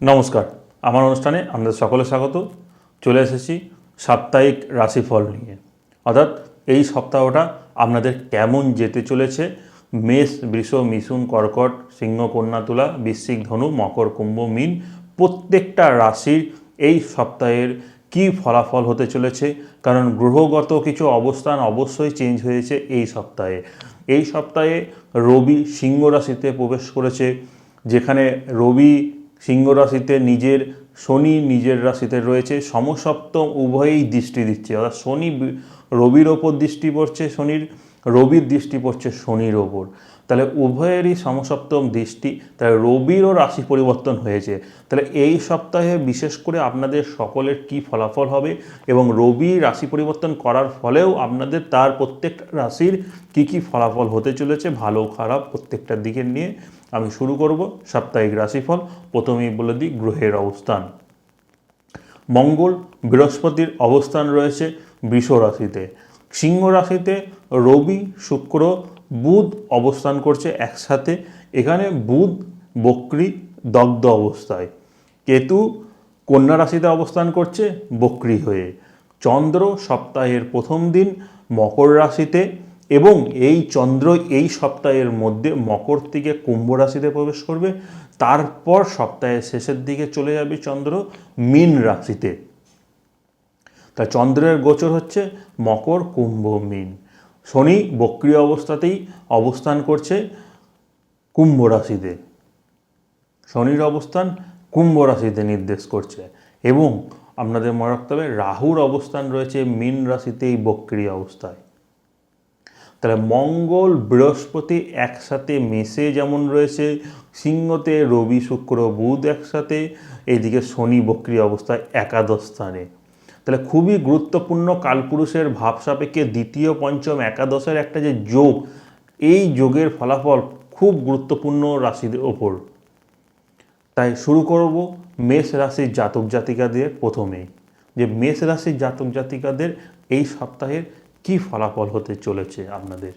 নমস্কার। আমার অনুষ্ঠানে আমাদের সকলে স্বাগত। চলে এসেছি সাপ্তাহিক রাশিফল নিয়ে। অর্থাৎ এই সপ্তাহটা আপনাদের কেমন যেতে চলেছে? মেষ, বৃষ মিশুন কর্কট, সিংহ, কন্যা, তুলা, বৃশ্চিক ধনু, মকর, কুম্ভ, মিন প্রত্যেকটা রাশির এই সপ্তাহের কি ফলাফল হতে চলেছে? কারণ গ্রহগত কিছু অবস্থান অবশ্যই চেঞ্জ হয়েছে এই সপ্তাহে। এই সপ্তাহে রবি সিংহ রাশিতে প্রবেশ করেছে, যেখানে রবি সিংহ রাশিতে নিজের শনি নিজের রাশিতে রয়েছে। সমসপ্তম উভয়েই দৃষ্টি দিচ্ছে। অর্থাৎ শনি রবির ওপর দৃষ্টি পড়ছে শনির, রবির দৃষ্টি পড়ছে শনির ওপর। তাহলে উভয়েরই সমসপ্তম দৃষ্টি, তাহলে রবিরও রাশি পরিবর্তন হয়েছে। তাহলে এই সপ্তাহে বিশেষ করে আপনাদের সকলের কি ফলাফল হবে এবং রবি রাশি পরিবর্তন করার ফলেও আপনাদের তার প্রত্যেকটা রাশির কি কি ফলাফল হতে চলেছে, ভালো খারাপ প্রত্যেকটা দিকের নিয়ে আমি শুরু করব সাপ্তাহিক রাশিফল। প্রথমেই বলে দিই গ্রহের অবস্থান। মঙ্গল বৃহস্পতির অবস্থান রয়েছে, বৃষ রাশিতে। সিংহ রাশিতে রবি, শুক্র বুধ অবস্থান করছে একসাথে। এখানে বুধ, বক্রি, দগ্ধ অবস্থায়। কেতু কন্যা রাশিতে অবস্থান করছে বক্রি হয়ে। চন্দ্র সপ্তাহের প্রথম দিন মকর রাশিতে এবং এই চন্দ্র এই সপ্তাহের মধ্যে মকর থেকে কুম্ভ রাশিতে প্রবেশ করবে। তারপর সপ্তাহের শেষের দিকে চলে যাবে চন্দ্র মীন রাশিতে। তা চন্দ্রের গোচর হচ্ছে মকর, কুম্ভ, মীন। শনি বক্রিয় অবস্থাতেই অবস্থান করছে কুম্ভ রাশিতে। শনির অবস্থান কুম্ভ রাশিতে নির্দেশ করছে এবং আপনাদের মনে রাখতে হবে রাহুর অবস্থান রয়েছে মীন রাশিতেই বক্রিয় অবস্থায়। তাহলে মঙ্গল বৃহস্পতি একসাথে মেসে যেমন রয়েছে, সিংহতে রবি, শুক্র, বুধ একসাথে এইদিকে শনি বক্রিয় অবস্থায় একাদশ স্থানে। তাহলে খুবই গুরুত্বপূর্ণ কালপুরুষের ভাব সাপেক্ষে দ্বিতীয়, পঞ্চম, একাদশের একটা যে যোগ, এই যোগের ফলাফল খুব গুরুত্বপূর্ণ রাশিদের ওপর। তাই শুরু করব মেষ রাশির জাতক জাতিকাদের প্রথমে। যে মেষ রাশির জাতক জাতিকাদের এই সপ্তাহের কি ফলাফল হতে চলেছে আপনাদের?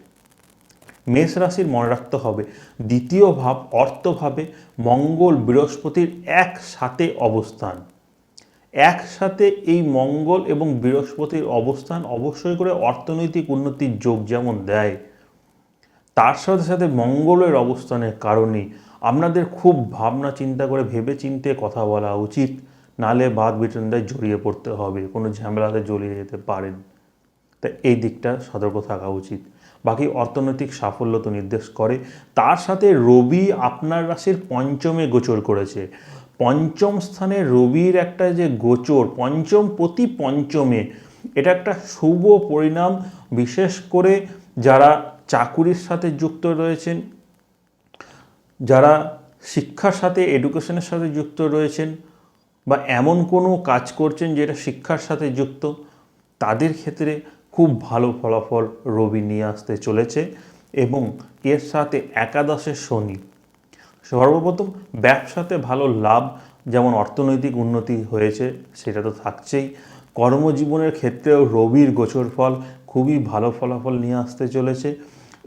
মেষ রাশির মনে রাখতে হবে, দ্বিতীয় ভাব অর্থভাবে মঙ্গল বৃহস্পতির একসাথে অবস্থান। একসাথে এই মঙ্গল এবং বৃহস্পতির অবস্থান অবশ্যই করে অর্থনৈতিক উন্নতির যোগ যেমন দেয়, তার সাথে সাথে মঙ্গলের অবস্থানের কারণে আপনাদের খুব ভাবনা চিন্তা করে ভেবে চিন্তে কথা বলা উচিত। নালে বাদ বিটন্দায় জড়িয়ে পড়তে হবে, কোনো ঝামেলাতে জড়িয়ে যেতে পারেন। তা এই দিকটা সতর্ক থাকা উচিত। বাকি অর্থনৈতিক সাফল্য তো নির্দেশ করে। তার সাথে রবি আপনার রাশির পঞ্চমে গোচর করেছে। পঞ্চম স্থানে রবির একটা যে গোচর, পঞ্চম প্রতি পঞ্চমে, এটা একটা শুভ পরিণাম, বিশেষ করে যারা চাকুরির সাথে যুক্ত রয়েছেন, যারা শিক্ষার সাথে এডুকেশনের সাথে যুক্ত রয়েছেন, বা এমন কোনো কাজ করছেন যেটা শিক্ষার সাথে যুক্ত, তাদের ক্ষেত্রে খুব ভালো ফলাফল রবি নিয়ে আসতে চলেছে এবং এর সাথে একাদশের শনি। সর্বপ্রথম ব্যবসাতে ভালো লাভ যেমন অর্থনৈতিক উন্নতি হয়েছে, সেটা তো থাকছেই। কর্মজীবনের ক্ষেত্রেও রবির গোচর ফল খুবই ভালো ফলাফল নিয়ে আসতে চলেছে।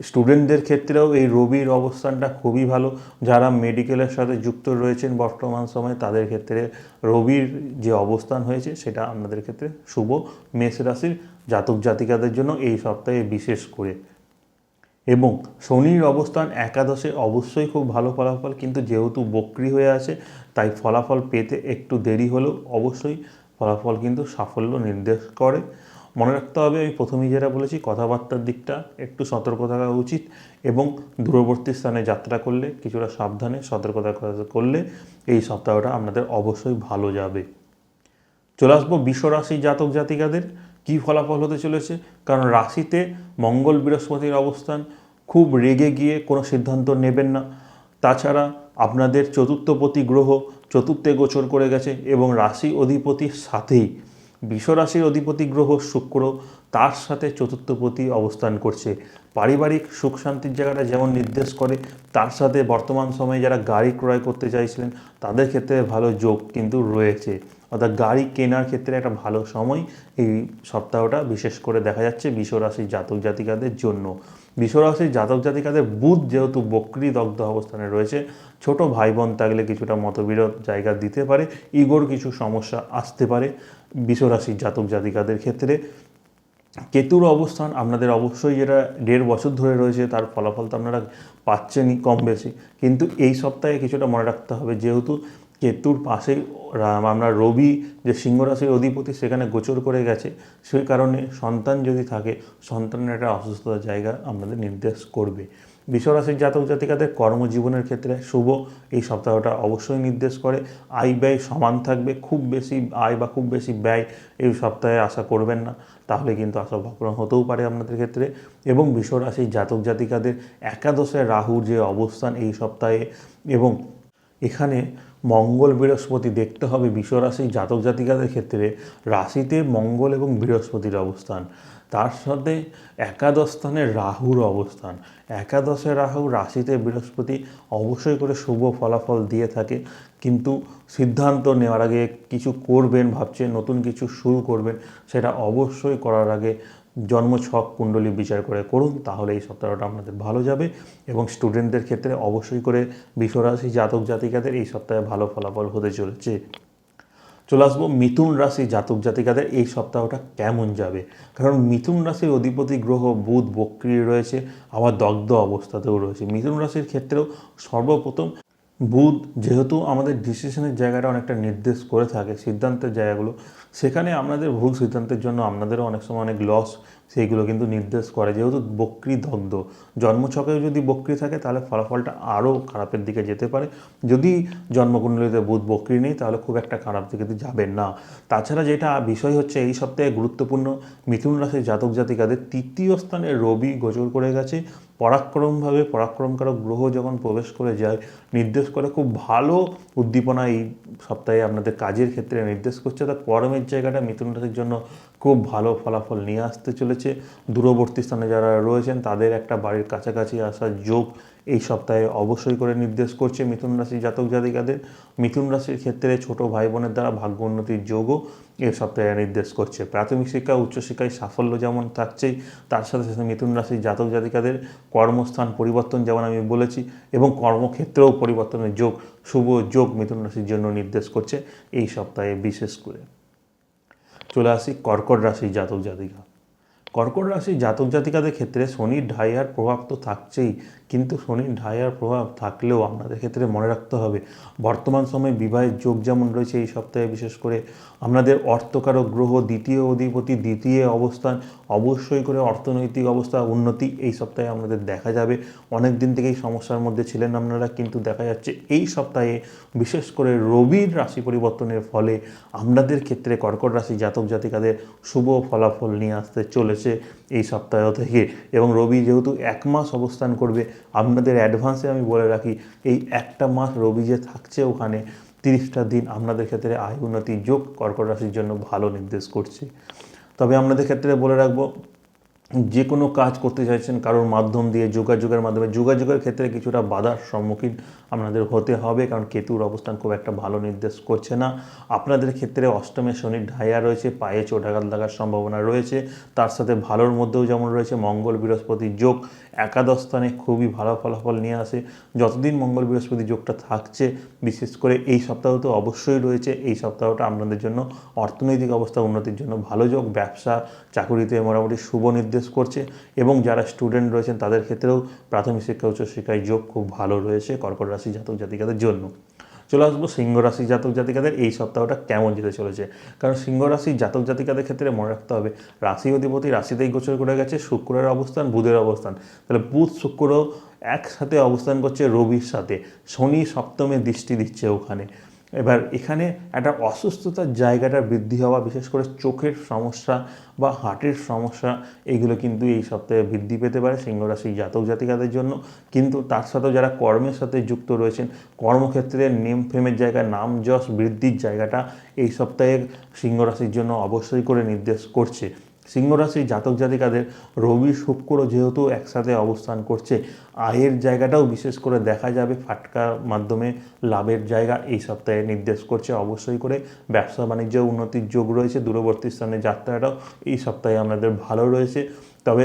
স্টুডেন্টদের ক্ষেত্রেও এই রবির অবস্থানটা খুবই ভালো। যারা মেডিকেলের সাথে যুক্ত রয়েছেন বর্তমান সময়ে, তাদের ক্ষেত্রে রবির যে অবস্থান হয়েছে, সেটা আপনাদের ক্ষেত্রে শুভ। মেষ রাশির জাতক জাতিকাদের জন্য এই সপ্তাহে বিশেষ করে এবং শনির অবস্থান একাদশে অবশ্যই খুব ভালো ফলাফল, কিন্তু যেহেতু বক্রি হয়ে আছে, তাই ফলাফল পেতে একটু দেরি হলেও অবশ্যই ফলাফল কিন্তু সাফল্য নির্দেশ করে। মনে রাখতে হবে, আমি প্রথমেই যেটা বলেছি, কথাবার্তার দিকটা একটু সতর্ক থাকা উচিত এবং দূরবর্তী স্থানে যাত্রা করলে, কিছুটা সাবধানে সতর্কতা করলে এই সপ্তাহটা আপনাদের অবশ্যই ভালো যাবে। চলে আসব বিশ্বরাশি জাতক জাতিকাদের। কি ফলাফল হতে চলেছে? কারণ রাশিতে মঙ্গল বৃহস্পতির অবস্থান খুব রেগে গিয়ে কোনো সিদ্ধান্ত নেবেন না। তাছাড়া আপনাদের চতুর্থপতি গ্রহ চতুর্থে গোচর করে গেছে এবং রাশি অধিপতির সাথেই বিশ্বরাশির অধিপতি গ্রহ শুক্র তার সাথে চতুর্থপতি অবস্থান করছে। পারিবারিক সুখ শান্তির জায়গাটা যেমন নির্দেশ করে, তার সাথে বর্তমান সময়ে যারা গাড়ি ক্রয় করতে চাইছিলেন, তাদের ক্ষেত্রে ভালো যোগ কিন্তু রয়েছে। অর্থাৎ গাড়ি কেনার ক্ষেত্রে একটা ভালো সময় এই সপ্তাহটা বিশেষ করে দেখা যাচ্ছে বিশ্বরাশির জাতক জাতিকাদের জন্য। বিশ্বরাশির জাতক জাতিকাদের বুধ যেহেতু বক্রি দগ্ধ অবস্থানে রয়েছে, ছোট ভাই বোন থাকলে কিছুটা মতবিরোধ জায়গা দিতে পারে, ইগোর কিছু সমস্যা আসতে পারে বিশ্বরাশির জাতক জাতিকাদের ক্ষেত্রে। কেতুর অবস্থান আপনাদের অবশ্যই যেটা দেড় বছর ধরে রয়েছে, তার ফলাফল তো আপনারা পাচ্ছেনই কম বেশি। কিন্তু এই সপ্তাহে কিছুটা মনে রাখতে হবে, যেহেতু কেতুর পাশেই রা- আমরা রবি যে সিংহ রাশির অধিপতি সেখানে গোচর করে গেছে। সেই কারণে সন্তান যদি থাকে, সন্তানের একটা অসুস্থতার জায়গা আপনাদের নির্দেশ করবে। বিশ্বরাশির জাতক জাতিকাদের কর্মজীবনের ক্ষেত্রে শুভ, এই সপ্তাহটা অবশ্যই নির্দেশ করে। আয় ব্যয় সমান থাকবে, খুব বেশি আয় বা খুব বেশি ব্যয় এই সপ্তাহে আশা করবেন না, তাহলে কিন্তু আশা ভগ্ন হতেও পারে আপনাদের ক্ষেত্রে। এবং বিশ্বরাশির জাতক জাতিকাদের একাদশে রাহুর যে অবস্থান এই সপ্তাহে এবং এখানে মঙ্গল বৃহস্পতি দেখতে হবে বিশ্বরাশির জাতক জাতিকাদের ক্ষেত্রে রাশিতে মঙ্গল এবং বৃহস্পতির অবস্থান। তার সাথে একাদশ স্থানে রাহুর অবস্থান। একাদশে রাহু রাশিতে বৃহস্পতি অবশ্যই করে শুভ ফলাফল দিয়ে থাকে। কিন্তু সিদ্ধান্ত নেওয়ার আগে কিছু করবেন ভাবছেন, নতুন কিছু শুরু করবেন, সেটা অবশ্যই করার আগে জন্মছক কুণ্ডলী বিচার করে করুন, তাহলে এই সপ্তাহটা আপনাদের ভালো যাবে। এবং স্টুডেন্টদের ক্ষেত্রে অবশ্যই করে বিশ্বরাশি জাতক জাতিকাদের এই সপ্তাহে ভালো ফলাফল হতে চলেছে। চলে আসব মিথুন রাশি জাতক জাতিকাদের এই সপ্তাহটা কেমন যাবে? কারণ মিথুন রাশির অধিপতি গ্রহ বুধ বক্রিয় রয়েছে, আবার দগ্ধ অবস্থাতেও রয়েছে। মিথুন রাশির ক্ষেত্রেও সর্বপ্রথম বুধ যেহেতু আমাদের ডিসিশনের জায়গাটা অনেকটা নির্দেশ করে থাকে, সিদ্ধান্তের জায়গাগুলো, সেখানে আপনাদের ভুল সিদ্ধান্তের জন্য আপনাদেরও অনেক সময় অনেক লস সেইগুলো কিন্তু নির্দেশ করে। যেহেতু বক্রি দগ্ধ জন্মছকেও যদি বক্রি থাকে তাহলে ফলাফলটা আরও খারাপের দিকে যেতে পারে। যদি জন্মকুণ্ডলিতে বুধ বক্রি নেই তাহলে খুব একটা খারাপ দিকে যাবেন না। তাছাড়া যেটা বিষয় হচ্ছে, এই সপ্তাহে গুরুত্বপূর্ণ মিথুন রাশির জাতক জাতিকাদের তৃতীয় স্থানে রবি গোচর করে গেছে। পরাক্রমভাবে পরাক্রমকারক গ্রহ যখন প্রবেশ করে যায় নির্দেশ করে খুব ভালো উদ্দীপনা এই সপ্তাহে আপনাদের কাজের ক্ষেত্রে নির্দেশ করছে তা কর্মের জায়গাটা মিথুন রাশির জন্য খুব ভালো ফলাফল নিয়ে আসতে চলেছে। দূরবর্তী স্থানে যারা রয়েছেন, তাদের একটা বাড়ির কাছাকাছি আসার যোগ এই সপ্তাহে অবশ্যই করে নির্দেশ করছে মিথুন রাশি জাতক জাতিকাদের। মিথুন রাশির ক্ষেত্রে ছোট ভাই বোনের দ্বারা ভাগ্য উন্নতির যোগও এই সপ্তাহে নির্দেশ করছে। প্রাথমিক শিক্ষা উচ্চশিক্ষায় সাফল্য যেমন থাকছেই, তার সাথে সাথে মিথুন রাশির জাতক জাতিকাদের কর্মস্থান পরিবর্তন যেমন আমি বলেছি, এবং কর্মক্ষেত্রেও পরিবর্তনের যোগ শুভ যোগ মিথুন রাশির জন্য নির্দেশ করছে এই সপ্তাহে বিশেষ করে। চলে আসি কর্কট রাশির জাতক জাতিকা। কর্কট রাশির জাতক জাতিকাদের ক্ষেত্রে শনির ঢাইয়ার প্রভাব তো থাকছেই। কিন্তু শনির ঢায়ার প্রভাব থাকলেও আপনাদের ক্ষেত্রে মনে রাখতে হবে, বর্তমান সময়ে বিবাহের যোগ যেমন রয়েছে এই সপ্তাহে, বিশেষ করে আপনাদের অর্থকারক গ্রহ দ্বিতীয় অধিপতি, দ্বিতীয় অবস্থান, অবশ্যই করে অর্থনৈতিক অবস্থা, উন্নতি এই সপ্তাহে আপনাদের দেখা যাবে। অনেক দিন থেকেই সমস্যার মধ্যে ছিলেন আপনারা, কিন্তু দেখা যাচ্ছে এই সপ্তাহে বিশেষ করে রবির রাশি পরিবর্তনের ফলে আপনাদের ক্ষেত্রে কর্কট রাশি জাতক জাতিকাদের শুভ ফলাফল নিয়ে আসতে চলেছে। এই সপ্তাহ থেকে। এবং রবি যেহেতু এক মাস অবস্থান করবে, আপনাদের অ্যাডভান্সে আমি বলে রাখি, এই একটা মাস রবি যে থাকছে ওখানে, তিরিশটা দিন আপনাদের ক্ষেত্রে আয় উন্নতি যোগ কর্কট রাশির জন্য ভালো নির্দেশ করছে। তবে আপনাদের ক্ষেত্রে বলে রাখব যে কোনো কাজ করতে চাইছেন, কারোর মাধ্যম দিয়ে, যোগাযোগের মাধ্যমে, যোগাযোগের ক্ষেত্রে কিছুটা বাধার সম্মুখীন আপনাদের হতে হবে, কারণ কেতুর অবস্থান খুব একটা ভালো নির্দেশ করছে না। আপনাদের ক্ষেত্রে অষ্টমে শনির ঢাইয়া রয়েছে, পায়ে চোটাঘাত লাগার সম্ভাবনা রয়েছে, তার সাথে ভালোর মধ্যেও যেমন রয়েছে, মঙ্গল বৃহস্পতি যোগ একাদশ স্থানে খুবই ভালো ফলাফল নিয়ে আসে। যতদিন মঙ্গল বৃহস্পতি যোগটা থাকছে, বিশেষ করে এই সপ্তাহ তো অবশ্যই রয়েছে, এই সপ্তাহটা আপনাদের জন্য অর্থনৈতিক অবস্থা উন্নতির জন্য ভালো যোগ, ব্যবসা, চাকুরিতে মোটামুটি শুভ নির্দেশ করছে এবং যারা স্টুডেন্ট রয়েছেন, তাদের ক্ষেত্রেও প্রাথমিক শিক্ষা উচ্চশিক্ষায় যোগ খুব ভালো রয়েছে কর্কট রাশি জাতক জাতিকাদের জন্য। চলে আসব সিংহ রাশি জাতক জাতিকাদের এই সপ্তাহটা কেমন যেতে চলেছে? কারণ সিংহ রাশি জাতক জাতিকাদের ক্ষেত্রে মনে রাখতে হবে, রাশি অধিপতি রাশিতেই গোচর করে গেছে, শুক্রের অবস্থান, বুধের অবস্থান। তাহলে বুধ শুক্র একসাথে অবস্থান করছে, রবির সাথে। শনি সপ্তমে দৃষ্টি দিচ্ছে ওখানে। এবার এখানে একটা অসুস্থতার জায়গাটা বৃদ্ধি হওয়া, বিশেষ করে চোখের সমস্যা বা হার্টের সমস্যা, এগুলো কিন্তু এই সপ্তাহে বৃদ্ধি পেতে পারে সিংহরাশি জাতক জাতিকাদের জন্য। কিন্তু তার সাথেও যারা কর্মের সাথে যুক্ত রয়েছেন, কর্মক্ষেত্রে নেম ফেমের জায়গায় নাম যশ বৃদ্ধির জায়গাটা এই সপ্তাহে সিংহরাশির জন্য অবশ্যই করে নির্দেশ করছে। সিংহরাশির জাতক জাতিকাদের রবি শুক্র যেহেতু একসাথে অবস্থান করছে, আয়ের জায়গাটাও বিশেষ করে দেখা যাবে ফাটকার মাধ্যমে লাভের জায়গা এই সপ্তাহে নির্দেশ করছে। অবশ্যই করে ব্যবসা বাণিজ্য উন্নতির যোগ রয়েছে, দূরবর্তী স্থানে যাত্রাটাও এই সপ্তাহে আমাদের ভালো রয়েছে। তবে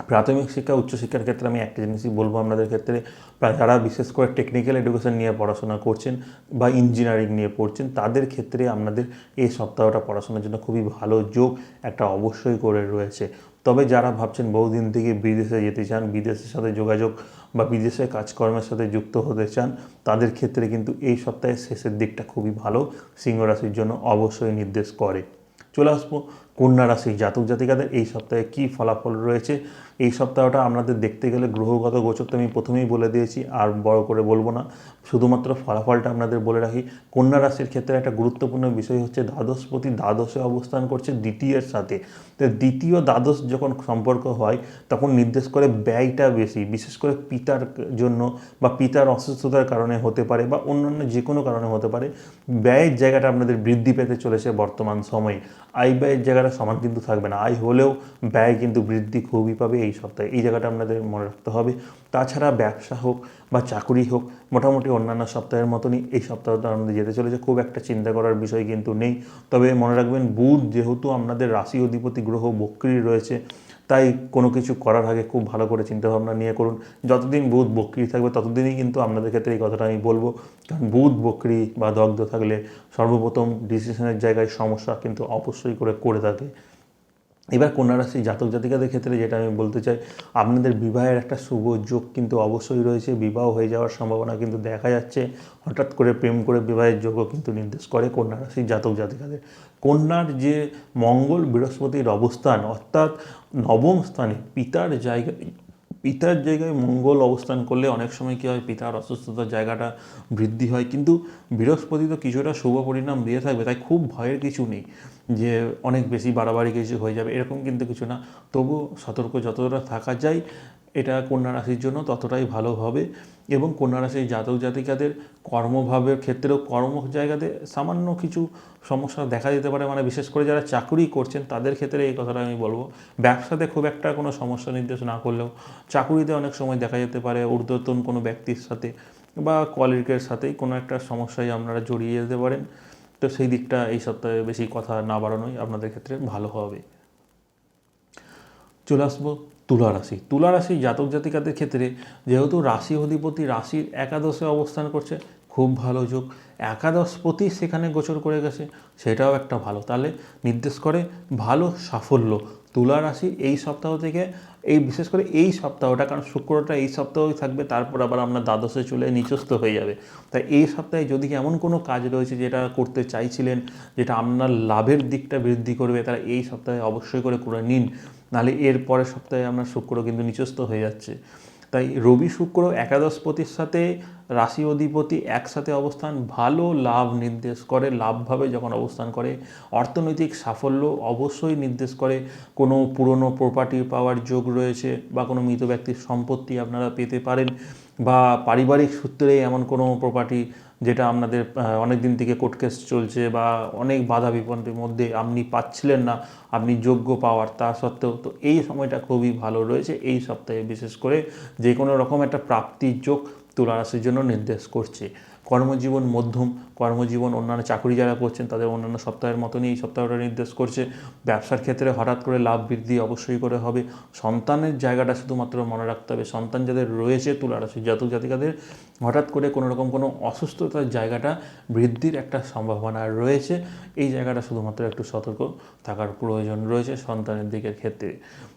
প্রাথমিক শিক্ষা উচ্চশিক্ষার ক্ষেত্রে আমি একটা জিনিসই বলব আপনাদের ক্ষেত্রে যারা বিশেষ করে টেকনিক্যাল এডুকেশন নিয়ে পড়াশোনা করছেন বা ইঞ্জিনিয়ারিং নিয়ে পড়ছেন, তাদের ক্ষেত্রে আপনাদের এই সপ্তাহটা পড়াশোনার জন্য খুবই ভালো যোগ একটা অবশ্যই করে রয়েছে। তবে যারা ভাবছেন বহুদিন থেকে বিদেশে যেতে চান, বিদেশের সাথে যোগাযোগ বা বিদেশে কাজকর্মের সাথে যুক্ত হতে চান, তাদের ক্ষেত্রে কিন্তু এই সপ্তাহের শেষের দিকটা খুবই ভালো সিংহ রাশির জন্য অবশ্যই নির্দেশ করে। চলে আসব কন্যা রাশি জাতক জাতিকাদের এই সপ্তাহে কী ফলাফল রয়েছে? এই সপ্তাহটা আপনাদের দেখতে গেলে গ্রহগত গোচর তো আমি প্রথমেই বলে দিয়েছি, আর বড় করে বলব না। শুধুমাত্র ফলাফলটা আপনাদের বলে রাখি, কন্যা রাশির ক্ষেত্রে একটা গুরুত্বপূর্ণ বিষয় হচ্ছে দ্বাদশপতি দ্বাদশে অবস্থান করছে দ্বিতীয়ের সাথে। তো দ্বিতীয় দ্বাদশ যখন সম্পর্ক হয়, তখন নির্দেশ করে ব্যয়টা বেশি, বিশেষ করে পিতার জন্য বা পিতার অসুস্থতার কারণে হতে পারে বা অন্যান্য যে কোনো কারণে হতে পারে। ব্যয়ের জায়গাটা আপনাদের বৃদ্ধি পেতে চলেছে বর্তমান সময়ে। আয় ব্যয়ের জায়গাটা সমান কিন্তু থাকবে না। আয় হলেও ব্যয় কিন্তু বৃদ্ধি খুবই পাবে এই সপ্তাহে। এই জায়গাটা আপনাদের মনে রাখতে হবে। তাছাড়া ব্যবসা হোক বা চাকুরি হোক, মোটামুটি অন্যান্য সপ্তাহের মতনই এই সপ্তাহটা আমাদের যেতে চলেছে। খুব একটা চিন্তা করার বিষয় কিন্তু নেই। তবে মনে রাখবেন, বুধ যেহেতু আপনাদের রাশি অধিপতি গ্রহ বক্রি রয়েছে তাই কোনো কিছু করার আগে খুব ভালো করে চিন্তাভাবনা নিয়ে করুন। যতদিন বুধ বক্রি থাকবে, ততদিনই কিন্তু আপনাদের ক্ষেত্রে এই কথাটা আমি বলব। কারণ বুধ বক্রি বা দগ্ধ থাকলে সর্বপ্রথম ডিসিশনের জায়গায় সমস্যা কিন্তু অবশ্যই করে করে থাকে। এবার কন্যা রাশি জাতক জাতিকাদের ক্ষেত্রে যেটা আমি বলতে চাই, আপনাদের বিবাহের একটা শুভ যোগ কিন্তু অবশ্যই রয়েছে, বিবাহ হয়ে যাওয়ার সম্ভাবনা কিন্তু দেখা যাচ্ছে, হঠাৎ করে প্রেম করে বিবাহের যোগও কিন্তু নির্দেশ করে কন্যা রাশির জাতক জাতিকাদের। কন্যার যে মঙ্গল বৃহস্পতির অবস্থান, অর্থাৎ নবম স্থানে পিতার জায়গায় পিতার জায়গায় মঙ্গল অবস্থান করলে অনেক সময় কী হয়, পিতার অসুস্থতার জায়গাটা বৃদ্ধি হয়। কিন্তু বৃহস্পতি তো কিছুটা শুভ পরিণাম দিয়ে থাকবে, তাই খুব ভয়ের কিছু নেই যে অনেক বেশি বাড়াবাড়ি কিছু হয়ে যাবে, এরকম কিন্তু কিছু না। তবু সতর্ক যতটা থাকা যায় এটা কন্যা রাশির জন্য ততটাই ভালো হবে এবং কন্যা রাশির জাতক জাতিকাদের কর্মভাবের ক্ষেত্রেও কর্ম জায়গাতে সামান্য কিছু সমস্যা দেখা দিতে পারে। মানে বিশেষ করে যারা চাকরি করছেন, তাদের ক্ষেত্রে এই কথাটা আমি বলব। ব্যবসাতে খুব একটা কোনো সমস্যা নির্দেশ না করলেও চাকুরিতে অনেক সময় দেখা যেতে পারে ঊর্ধ্বতন কোনো ব্যক্তির সাথে বা কলিগের সাথেই কোনো একটা সমস্যায় আপনারা জড়িয়ে যেতে পারেন। তো সেই দিকটা এই সপ্তাহে বেশি কথা না বাড়ানোই আপনাদের ক্ষেত্রে ভালো হবে। চলে আসব তুলা রাশি। তুলা রাশি জাতক জাতিকাদের ক্ষেত্রে যেহেতু রাশি অধিপতি রাশির একাদশে অবস্থান করছে খুব ভালো যোগ। একাদশপতি সেখানে গোচর করে গেছে, সেটাও একটা ভালো। তাহলে নির্দেশ করে ভালো সাফল্য। তুলা রাশি এই সপ্তাহ থেকে এই বিশেষ করে এই সপ্তাহটা, কারণ শুক্রটা এই সপ্তাহেই থাকবে, তারপর আবার আপনার দ্বাদশে চলে নিচস্ত হয়ে যাবে। তাই এই সপ্তাহে যদি এমন কোনো কাজ রয়েছে যেটা করতে চাইছিলেন, যেটা আপনার লাভের দিকটা বৃদ্ধি করবে তারা এই সপ্তাহে অবশ্যই করে করে নিন। নাহলে এর পরের সপ্তাহে আপনার শুক্র কিন্তু নিচস্ত হয়ে যাচ্ছে। তাই রবি শুক্র একাদশপতির সাথে রাশি অধিপতি একসাথে অবস্থান, ভালো লাভ নির্দেশ করে, লাভভাবে যখন অবস্থান করে, অর্থনৈতিক সাফল্য অবশ্যই নির্দেশ করে, কোনো পুরনো প্রপার্টি পাওয়ার যোগ রয়েছে বা কোনো মৃত ব্যক্তির সম্পত্তি আপনারা পেতে পারেন বা পারিবারিক সূত্রে এমন কোনো প্রপার্টি যেটা আপনাদের অনেক দিন থেকে কোর্ট কেস চলছে বা অনেক বাধা বিপন্নের মধ্যে আপনি পাচ্ছিলেন না, আপনি যোগ্য পাওয়ার তা সত্ত্বেও তো এই সময়টা খুবই ভালো রয়েছে। এই সপ্তাহে বিশেষ করে যে কোনো রকম একটা প্রাপ্তির যোগ তুলা রাশির জন্য নির্দেশ করছে। কর্মজীবন মধ্যম, কর্মজীবন অন্যান্য চাকরি যারা করছেন, তাদের অন্যান্য সপ্তাহের মতনই এই সপ্তাহটা নির্দেশ করছে। ব্যবসার ক্ষেত্রে হঠাৎ করে লাভ বৃদ্ধি অবশ্যই করে হবে। সন্তানের জায়গাটা শুধুমাত্র মনে রাখতে হবে। সন্তান যাদের রয়েছে, তুলা রাশি জাতক জাতিকাদের, হঠাৎ করে কোনো রকম কোনো অসুস্থতার জায়গাটা বৃদ্ধির একটা সম্ভাবনা রয়েছে। এই জায়গাটা শুধুমাত্র একটু সতর্ক থাকার প্রয়োজন রয়েছে সন্তানের দিকের ক্ষেত্রে।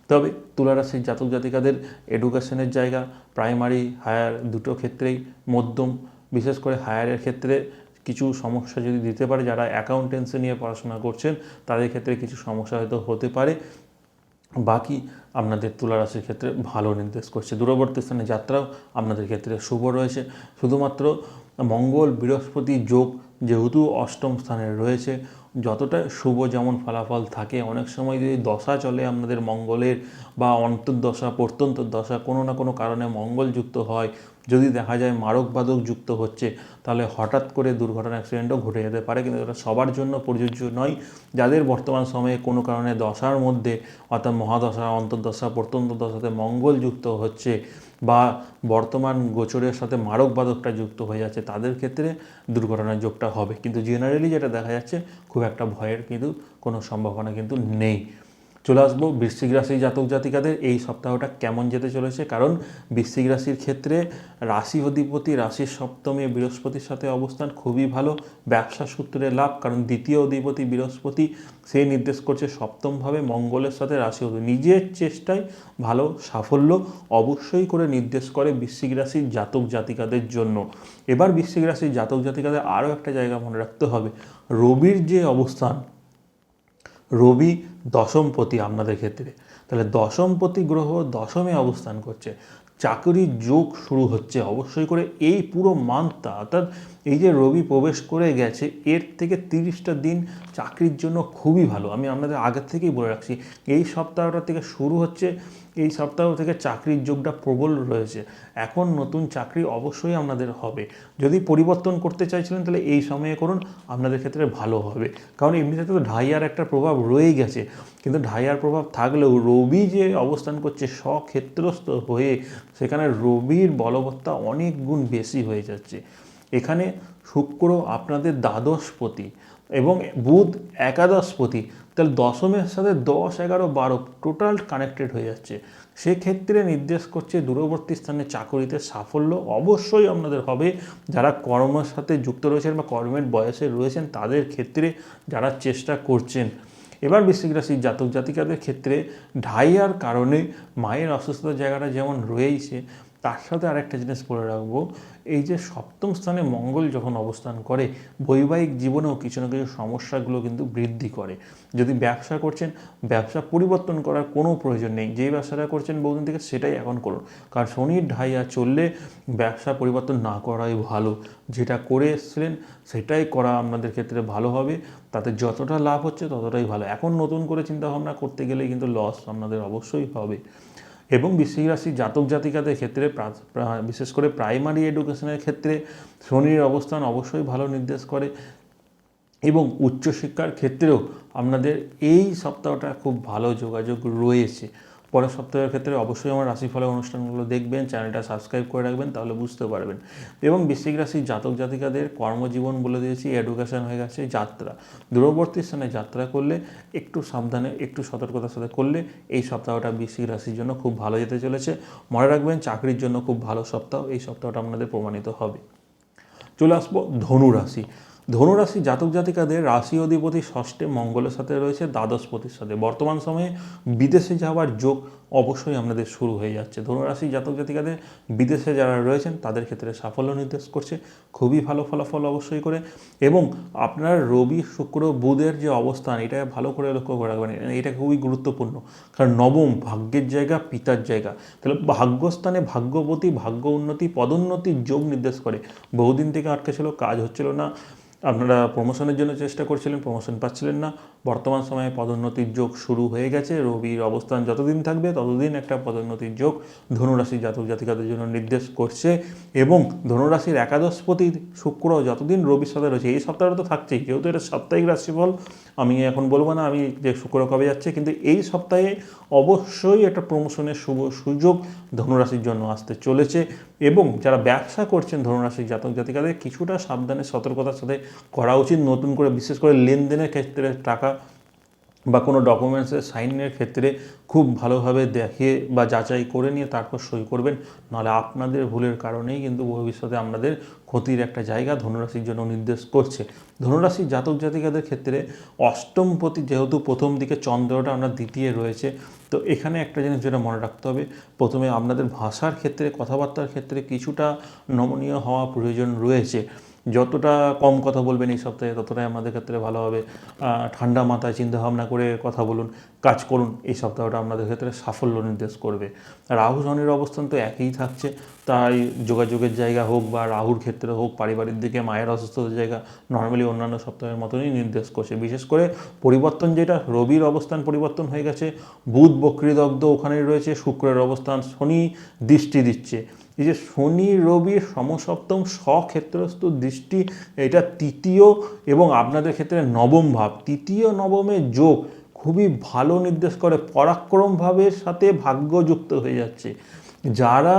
তবে তুলারাশির জাতক জাতিকাদের এডুকেশনের জায়গা প্রাইমারি হায়ার দুটো ক্ষেত্রেই মধ্যম। বিশেষ করে হায়ারের ক্ষেত্রে কিছু সমস্যা যদি দিতে পারে, যারা অ্যাকাউন্টেন্সি নিয়ে পড়াশোনা করছেন, তাদের ক্ষেত্রে কিছু সমস্যা হয়তো হতে পারে। বাকি আপনাদের তুলা রাশির ক্ষেত্রে ভালো নির্দেশ করছে। দূরবর্তী স্থানে যাত্রাও আপনাদের ক্ষেত্রে শুভ রয়েছে। শুধুমাত্র মঙ্গল বৃহস্পতি যোগ যেহেতু অষ্টম স্থানে রয়েছে, যতটা শুভ যেমন ফলাফল থাকে, অনেক সময় যদি দশা চলে আপনাদের মঙ্গলের বা অন্তর্দশা প্রত্যন্তর দশা কোনো না কোনো কারণে মঙ্গল যুক্ত হয় যদি দেখা যায় মারক বাদক যুক্ত হচ্ছে, তাহলে হঠাৎ করে দুর্ঘটনা অ্যাক্সিডেন্টও ঘটে যেতে পারে। কিন্তু এটা সবার জন্য প্রযোজ্য নয়। যাদের বর্তমান সময়ে কোনো কারণে দশার মধ্যে, অর্থাৎ মহাদশা, অন্তর্দশা, প্রত্যন্ত দশাতে মঙ্গল যুক্ত হচ্ছে বা বর্তমান গোচরের সাথে মারক বাদকটা যুক্ত হয়ে যাচ্ছে, তাদের ক্ষেত্রে দুর্ঘটনার যোগটা হবে। কিন্তু জেনারেলি যেটা দেখা যাচ্ছে, খুব একটা ভয়ের কিন্তু কোনো সম্ভাবনা কিন্তু নেই। চলে আসব বৃশ্চিক রাশি জাতক জাতিকাদের। এই সপ্তাহটা কেমন যেতে চলেছে? কারণ বৃশ্চিক রাশির ক্ষেত্রে রাশি অধিপতি রাশির সপ্তমে বৃহস্পতির সাথে অবস্থান খুবই ভালো। ব্যবসা সূত্রে লাভ, কারণ দ্বিতীয় অধিপতি বৃহস্পতি, সে নির্দেশ করছে সপ্তমভাবে মঙ্গলের সাথে রাশি অধি নিজের চেষ্টায় ভালো সাফল্য অবশ্যই করে নির্দেশ করে বৃশ্চিক রাশির জাতক জাতিকাদের জন্য। এবার বৃশ্চিক রাশির জাতক জাতিকাদের আরও একটা জায়গা মনে রাখতে হবে। রবির যে অবস্থান রবি দশমপতি আপনাদের ক্ষেত্রে। তাহলে দশমপতি গ্রহ দশমে অবস্থান করছে। চাকরির যোগ শুরু হচ্ছে অবশ্যই করে। এই পুরো মান্থটা অর্থাৎ এই যে রবি প্রবেশ করে গেছে, এর থেকে তিরিশটা দিন চাকরির জন্য খুবই ভালো। আমি আপনাদের আগের থেকেই বলে রাখছি, এই সপ্তাহটা থেকে শুরু হচ্ছে, এই সপ্তাহ থেকে চাকরির যোগটা প্রবল রয়েছে। এখন নতুন চাকরি অবশ্যই আপনাদের হবে। যদি পরিবর্তন করতে চাইছিলেন, তাহলে এই সময়ে করুন, আপনাদের ক্ষেত্রে ভালো হবে। কারণ এমনিতে তো ঢাইয়ার একটা প্রভাব রয়েই গেছে। কিন্তু ঢাইয়ার প্রভাব থাকলেও রবি যে অবস্থান করছে স্বক্ষেত্রস্থ হয়ে সেখানে রবির বলবত্তা অনেক গুণ বেশি হয়ে যাচ্ছে। এখানে শুক্র আপনাদের দ্বাদশপতি এবং বুধ একাদশপতি। তাহলে দশমের সাথে দশ, এগারো, বারো টোটাল কানেক্টেড হয়ে যাচ্ছে। সেক্ষেত্রে নির্দেশ করছে দূরবর্তী স্থানে চাকরিতে সাফল্য অবশ্যই আপনাদের হবে। যারা কর্মের সাথে যুক্ত রয়েছেন বা কর্মের বয়সে রয়েছেন, তাদের ক্ষেত্রে যারা চেষ্টা করছেন। এবার বৃশ্চিক রাশির জাতক জাতিকাদের ক্ষেত্রে ঢাইয়ার কারণে মায়ের অসুস্থতার জায়গাটা যেমন রয়েইছে তার সাথে আরেকটা জিনিস বলে রাখব। এই যে সপ্তম স্থানে মঙ্গল যখন অবস্থান করে, বৈবাহিক জীবনেও কিছু না কিছু সমস্যাগুলো কিন্তু বৃদ্ধি করে। যদি ব্যবসা করছেন, ব্যবসা পরিবর্তন করার কোনো প্রয়োজন নেই। যেই ব্যবসাটা করছেন বহুদিন থেকে সেটাই এখন করুন। কারণ শনির ঢাইয়া চললে ব্যবসা পরিবর্তন না করাই ভালো। যেটা করে এসছিলেন, সেটাই করা আপনাদের ক্ষেত্রে ভালো হবে। তাতে যতটা লাভ হচ্ছে ততটাই ভালো। এখন নতুন করে চিন্তাভাবনা করতে গেলে কিন্তু লস আপনাদের অবশ্যই হবে। এবং বৃশ্চিক রাশি জাতক জাতিকাদের ক্ষেত্রে বিশেষ করে প্রাইমারি এডুকেশনের ক্ষেত্রে শনির অবস্থান অবশ্যই ভালো নির্দেশ করে এবং উচ্চশিক্ষার ক্ষেত্রেও আপনাদের এই সপ্তাহটা খুব ভালো যোগাযোগ রয়েছে। পরের সপ্তাহের ক্ষেত্রে অবশ্যই আমার রাশিফলের অনুষ্ঠানগুলো দেখবেন, চ্যানেলটা সাবস্ক্রাইব করে রাখবেন, তাহলে বুঝতে পারবেন। এবং বৃশ্চিক রাশির জাতক জাতিকাদের কর্মজীবন বলে দিয়েছি এডুকেশন হয়ে গেছে, যাত্রা। দূরবর্তী স্থানে যাত্রা করলে, একটু সাবধানে, একটু সতর্কতার সাথে করলে এই সপ্তাহটা বৃশ্চিক রাশির জন্য খুব ভালো যেতে চলেছে। মনে রাখবেন, চাকরির জন্য খুব ভালো সপ্তাহ, এই সপ্তাহটা আপনাদের প্রমাণিত হবে। চলে আসব ধনু রাশি। ধনুরাশি জাতক জাতিকাদের রাশি অধিপতি ষষ্ঠে মঙ্গলের সাথে রয়েছে দ্বাদশপতির সাথে। বর্তমান সময়ে বিদেশে যাওয়ার যোগ অবশ্যই আপনাদের শুরু হয়ে যাচ্ছে। ধনুরাশি জাতক জাতিকাদের বিদেশে যারা রয়েছেন, তাদের ক্ষেত্রে সাফল্য নির্দেশ করছে। খুবই ভালো ফলাফল অবশ্যই করে। এবং আপনার রবি, শুক্র, বুধের যে অবস্থান, এটা ভালো করে লক্ষ্য করে রাখবেন এটা খুবই গুরুত্বপূর্ণ। কারণ নবম ভাগ্যের জায়গা, পিতার জায়গা। তাহলে ভাগ্যস্থানে ভাগ্যবতী, ভাগ্য উন্নতি, পদোন্নতির যোগ নির্দেশ করে। বহুদিন থেকে আটকে ছিল, কাজ হচ্ছিল না। আপনারা প্রমোশনের জন্য চেষ্টা করছিলেন, প্রমোশন পাচ্ছিলেন না। বর্তমান সময়ে পদোন্নতির যোগ শুরু হয়ে গেছে। রবির অবস্থান যতদিন থাকবে, ততদিন একটা পদোন্নতির যোগ ধনুরাশি জাতক জাতিকাদের জন্য নির্দেশ করছে এবং ধনুরাশির একাদশপতি শুক্র যতদিন রবির সাথে রয়েছে, এই সপ্তাহটা তো থাকছেই, যেহেতু এটা সাপ্তাহিক রাশিফল আমি এখন বলব না, আমি যে শুক্র কবে যাচ্ছে, কিন্তু এই সপ্তাহে অবশ্যই একটা প্রমোশনের শুভ সুযোগ ধনুরাশির জন্য আসতে চলেছে এবং যারা ব্যবসা করছেন ধনুরাশির জাতক জাতিকাদের, কিছুটা সাবধানে সতর্কতার সাথে করা উচিত। নতুন করে বিশেষ করে লেনদেনের ক্ষেত্রে টাকা বা কোনো ডকুমেন্টসের সাইনের ক্ষেত্রে খুব ভালোভাবে দেখে বা যাচাই করে নিয়ে তারপর সই করবেন। নাহলে আপনাদের ভুলের কারণেই কিন্তু ভবিষ্যতে আপনাদের ক্ষতির একটা জায়গা ধনুরাশির জন্য নির্দেশ করছে। ধনুরাশির জাতক জাতিকাদের ক্ষেত্রে অষ্টমপতি যেহেতু প্রথম দিকে চন্দ্রটা আমরা দ্বিতীয় রয়েছে, তো এখানে একটা জিনিস যেটা মনে রাখতে হবে, প্রথমে আপনাদের ভাষার ক্ষেত্রে, কথাবার্তার ক্ষেত্রে কিছুটা নমনীয় হওয়া প্রয়োজন রয়েছে। যতটা কম কথা বলবেন এই সপ্তাহে, ততটাই আমাদের ক্ষেত্রে ভালো হবে। ঠান্ডা মাথায় চিন্তা ভাবনা করে কথা বলুন, কাজ করুন, এই সপ্তাহটা আপনাদের ক্ষেত্রে সাফল্য নির্দেশ করবে। রাহু শনির অবস্থান তো একই থাকছে, তাই যোগাযোগের জায়গা হোক বা রাহুর ক্ষেত্রে হোক, পারিবারিক দিকে মায়ের অসুস্থতার জায়গা নর্মালি অন্যান্য সপ্তাহের মতনই নির্দেশ করছে। বিশেষ করে পরিবর্তন যেটা, রবির অবস্থান পরিবর্তন হয়ে গেছে, বুধ বক্রীদগ্ধ ওখানেই রয়েছে, শুক্রের অবস্থান শনি দৃষ্টি দিচ্ছে। এই যে শনি, রবি, সমসপ্তম স্বক্ষেত্রস্থ দৃষ্টি, এটা তৃতীয় এবং আপনাদের ক্ষেত্রে নবম ভাব। তৃতীয় নবমের যোগ খুবই ভালো নির্দেশ করে, পরাক্রমভাবের সাথে ভাগ্যযুক্ত হয়ে যাচ্ছে। যারা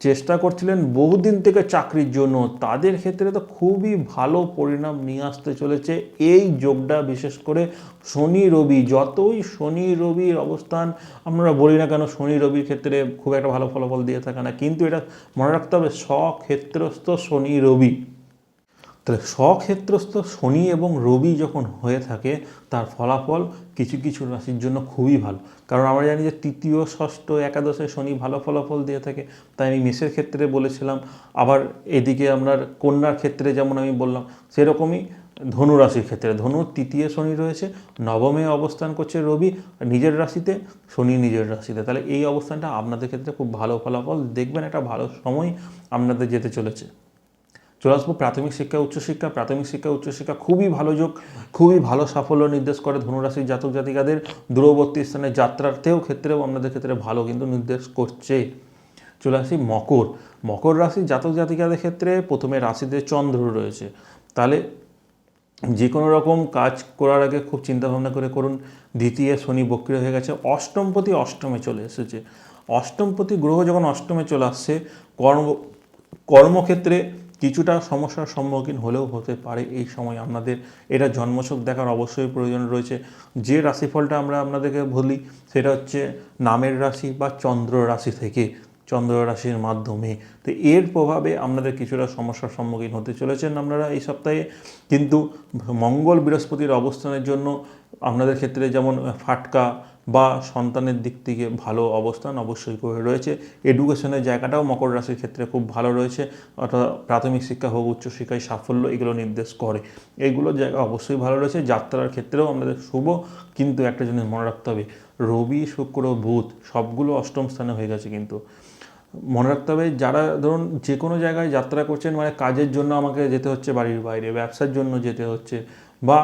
চেষ্টা করছিলেন বহুদিন থেকে চাকরির জন্য। তাদের ক্ষেত্রে তো খুবই ভালো পরিণাম নিয়ে আসতে চলেছে এই যোগটা, বিশেষ করে শনি রবি। যতই শনি রবির অবস্থান আমরা বলি না কেন, শনি রবির ক্ষেত্রে খুব একটা ভালো ফলাফল দিয়ে থাকে না। কিন্তু এটা মনে রাখতে হবে, স্বক্ষেত্রস্থ শনি রবি। তাহলে স্বক্ষেত্রস্থ শনি এবং রবি যখন হয়ে থাকে, তার ফলাফল কিছু কিছু রাশির জন্য খুবই ভালো। কারণ আমরা জানি যে তৃতীয়, ষষ্ঠ, একাদশে শনি ভালো ফলাফল দিয়ে থাকে। তাই আমি মেষের ক্ষেত্রে বলেছিলাম, আবার এদিকে আপনার কন্যার ক্ষেত্রে যেমন আমি বললাম, সেরকমই ধনু রাশির ক্ষেত্রে। ধনুর তৃতীয় শনি রয়েছে, নবমে অবস্থান করছে রবি, নিজের রাশিতে, শনি নিজের রাশিতে। তাহলে এই অবস্থানটা আপনাদের ক্ষেত্রে খুব ভালো ফলাফল। দেখবেন একটা ভালো সময় আপনাদের যেতে চলেছে। চলে আসব প্রাথমিক শিক্ষা উচ্চশিক্ষা প্রাথমিক শিক্ষা উচ্চশিক্ষা খুবই ভালো যোগ, খুবই ভালো সাফল্য নির্দেশ করে ধনুরাশির জাতক জাতিকাদের। দূরবর্তী স্থানে যাত্রার্থেও ক্ষেত্রেও আপনাদের ক্ষেত্রে ভালো কিন্তু নির্দেশ করছে। চলে আসি মকর। মকর রাশির জাতক জাতিকাদের ক্ষেত্রে প্রথমে রাশিতে চন্দ্র রয়েছে। তাহলে যে কোনো রকম কাজ করার আগে খুব চিন্তা ভাবনা করে করুন। দ্বিতীয় শনি বক্রিয় হয়ে গেছে, অষ্টমপতি অষ্টমে চলে এসেছে। অষ্টমপতি গ্রহ যখন অষ্টমে চলে আসছে, কর্ম, কর্মক্ষেত্রে কিছুটা সমস্যার সম্মুখীন হলেও হতে পারে এই সময় আপনাদের। এটা জন্মছক দেখার অবশ্যই প্রয়োজন রয়েছে। যে রাশিফলটা আমরা আপনাদেরকে বলি, সেটা হচ্ছে নামের রাশি বা চন্দ্র রাশি থেকে, চন্দ্র রাশির মাধ্যমে। তো এর প্রভাবে আপনাদের কিছুটা সমস্যার সম্মুখীন হতে চলেছেন আপনারা এই সপ্তাহে। কিন্তু মঙ্গল বৃহস্পতির অবস্থানের জন্য আপনাদের ক্ষেত্রে যেমন ফাটকা বা সন্তানের দিক থেকে ভালো অবস্থান অবশ্যই রয়েছে। এডুকেশনের জায়গাটাও মকর রাশির ক্ষেত্রে খুব ভালো রয়েছে। অর্থাৎ প্রাথমিক শিক্ষা হোক উচ্চশিক্ষায় সাফল্য এগুলো নির্দেশ করে। এইগুলোর জায়গা অবশ্যই ভালো রয়েছে। যাত্রার ক্ষেত্রেও আমাদের শুভ, কিন্তু একটা জিনিস মনে রাখতে হবে, রবি, শুক্র, বুধ সবগুলো অষ্টম স্থানে হয়ে গেছে কিন্তু। মনে রাখতে হবে, যারা ধরুন যে কোনো জায়গায় যাত্রা করছেন মানে কাজের জন্য আমাকে যেতে হচ্ছে বাড়ির বাইরে, ব্যবসার জন্য যেতে হচ্ছে বা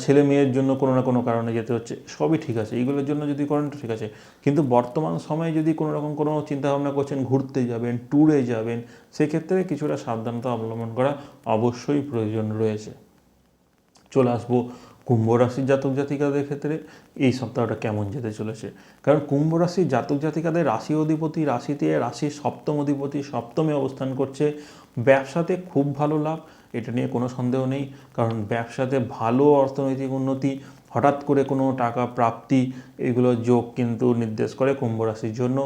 ছেলে মেয়ের জন্য কোনো না কোনো কারণে যেতে হচ্ছে, সবই ঠিক আছে। এইগুলোর জন্য যদি করেন ঠিক আছে। কিন্তু বর্তমান সময়ে যদি কোনো রকম কোনো চিন্তাভাবনা করছেন, ঘুরতে যাবেন ট্যুরে যাবেন, সেক্ষেত্রে কিছুটা সাবধানতা অবলম্বন করা অবশ্যই প্রয়োজন রয়েছে। চলে আসব কুম্ভ রাশির জাতক জাতিকাদের ক্ষেত্রে, এই সপ্তাহটা কেমন যেতে চলেছে? কারণ কুম্ভ রাশির জাতক জাতিকাদের রাশি অধিপতি রাশিতে রাশির সপ্তম অধিপতি সপ্তমে অবস্থান করছে। ব্যবসাতে খুব ভালো লাভ এটা নিয়ে কোনো সন্দেহ নেই, কারণ ব্যবসাতে ভালো অর্থনৈতিক উন্নতি, হঠাৎ করে কোনো টাকা প্রাপ্তি, এগুলো যোগ কিন্তু নির্দেশ করে কুম্ভ রাশির জন্য।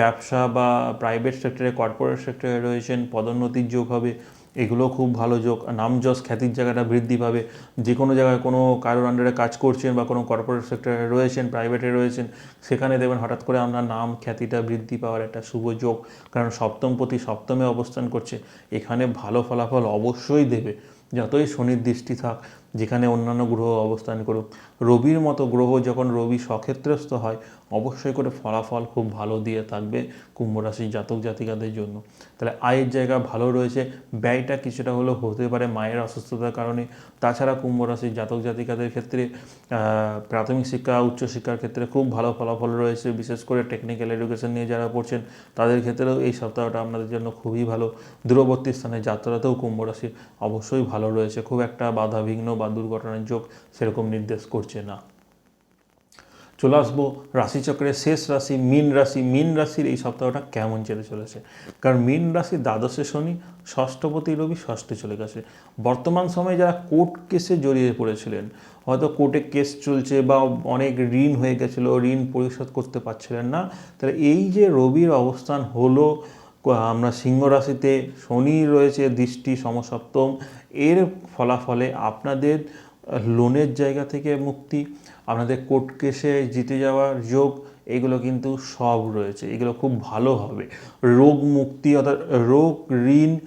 ব্যবসা বা প্রাইভেট সেক্টরে কর্পোরেট সেক্টরে রয়েছেন, পদোন্নতির যোগ হবে এগুলো খুব ভালো যোগ। নাম যশ খ্যাতির জায়গাটা বৃদ্ধি পাবে। যে কোনো জায়গায় কোনো কারোর আন্ডারে কাজ করছেন বা কোনো কর্পোরেট সেক্টরে রয়েছেন প্রাইভেটে রয়েছেন, সেখানে দেবেন হঠাৎ করে আপনার নাম, খ্যাতিটা বৃদ্ধি পাওয়ার একটা শুভ যোগ। কারণ সপ্তম প্রতি সপ্তমে অবস্থান করছে। এখানে ভালো ফলাফল অবশ্যই দেবে। যতই শনির দৃষ্টি থাক যেখানে অন্যান্য গ্রহ অবস্থান করুক। রবির মতো গ্রহ যখন রবি সক্ষেত্রস্থ হয়, অবশ্যই করে ফলাফল খুব ভালো দিয়ে থাকবে কুম্ভ রাশির জাতক জাতিকাদের জন্য। তাহলে আয়ের জায়গা ভালো রয়েছে, ব্যয়টা কিছুটা হলেও হতে পারে মায়ের অসুস্থতার কারণে। তাছাড়া কুম্ভ রাশির জাতক জাতিকাদের ক্ষেত্রে প্রাথমিক শিক্ষা উচ্চশিক্ষার ক্ষেত্রে খুব ভালো ফলাফল রয়েছে। বিশেষ করে টেকনিক্যাল এডুকেশন নিয়ে যারা পড়ছেন, তাদের ক্ষেত্রেও এই সপ্তাহটা আপনাদের জন্য খুবই ভালো। দূরবর্তী স্থানে যাত্রাতেও কুম্ভ রাশি অবশ্যই ভালো রয়েছে। খুব একটা বাধা বিঘ্ন বা দুর্ঘটনার যোগ সেরকম নির্দেশ করছে না। চলে আসব রাশিচক্রের শেষ রাশি, মীন রাশি। মীন রাশির এই সপ্তাহটা কেমন যেতে চলেছে? কারণ মীন রাশি দ্বাদশে শনি, ষষ্ঠপতি রবি, ষষ্ঠে চলে গেছে। বর্তমান সময়ে যারা কোর্ট কেসে জড়িয়ে পড়েছিলেন, হয়তো কোর্টে কেস চলছে বা অনেক ঋণ হয়ে গেছিল, ঋণ পরিশোধ করতে পারছিলেন না, তাহলে এই যে রবির অবস্থান হলো আমরা সিংহ রাশিতে শনি রয়েছে, দৃষ্টি সমসপ্তম। এর ফলাফলে আপনাদের লোনের জায়গা থেকে মুক্তি, আপনাদের কোর্ট কেসে জিতে যাওয়ার যোগ, এগুলো কিন্তু সব রয়েছে। এগুলো খুব ভালো হবে। রোগ মুক্তি অর্থাৎ রোগ ঋণ,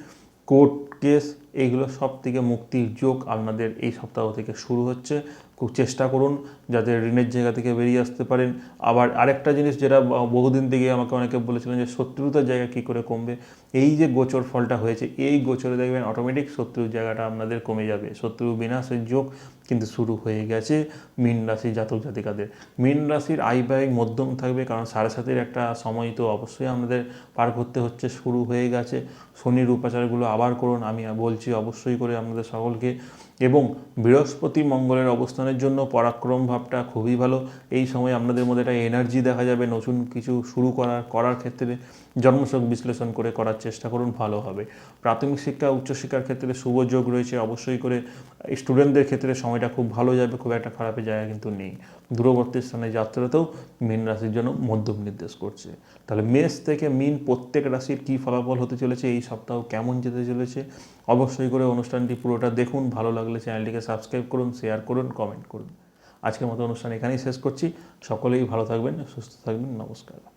কোর্ট কেস এইগুলো সব থেকে মুক্তির যোগ আপনাদের এই সপ্তাহ থেকে শুরু হচ্ছে। খুব চেষ্টা করুন যাতে ঋণের জায়গা থেকে বেরিয়ে আসতে পারেন। আবার আরেকটা জিনিস যেটা বহুদিন থেকে আমাকে অনেকে বলেছিলেন যে শত্রুতার জায়গা কী করে কমবে? এই যে গোচর ফলটা হয়েছে, এই গোচরে দেখবেন অটোমেটিক শত্রুর জায়গাটা আপনাদের কমে যাবে। শত্রু বিনাশের যোগ কিন্তু শুরু হয়ে গেছে মীন রাশি জাতক জাতিকাদের। মীন রাশির আয় ব্যয় মধ্যম থাকবে কারণ সাড়ে সাতের একটা সময় তো অবশ্যই আমাদের পার করতে হচ্ছে, শুরু হয়ে গেছে। শনির উপাচারগুলো আবার করুন, আমি বলছি অবশ্যই করে আমাদের সকলকে এবং বৃহস্পতি মঙ্গলের অবস্থানের জন্য পরাক্রম ভাবটা খুবই ভালো। এই সময় আপনাদের মধ্যে একটা এনার্জি দেখা যাবে, নতুন কিছু শুরু করার করার ক্ষেত্রে জন্মসোগ বিশ্লেষণ করে করার চেষ্টা করুন, ভালো হবে। প্রাথমিক শিক্ষা উচ্চশিক্ষার ক্ষেত্রে শুভ যোগ রয়েছে, অবশ্যই করে স্টুডেন্টদের ক্ষেত্রে সময়টা খুব ভালো যাবে, খুব একটা খারাপের জায়গা কিন্তু নেই। দূরবর্তী স্থানে যাত্রাতেও মীন রাশির জন্য মধ্যম নির্দেশ করছে। তাহলে মেষ থেকে মীন প্রত্যেক রাশির কী ফলাফল হতে চলেছে, এই সপ্তাহ কেমন যেতে চলেছে, অবশ্যই করে অনুষ্ঠানটি পুরোটা দেখুন, ভালো লাগলে চ্যানেলটিকে সাবস্ক্রাইব করুন, শেয়ার করুন, কমেন্ট করুন। আজকের মতো অনুষ্ঠান এখানেই শেষ করছি। সকলেই ভালো থাকবেন, সুস্থ থাকবেন, নমস্কার।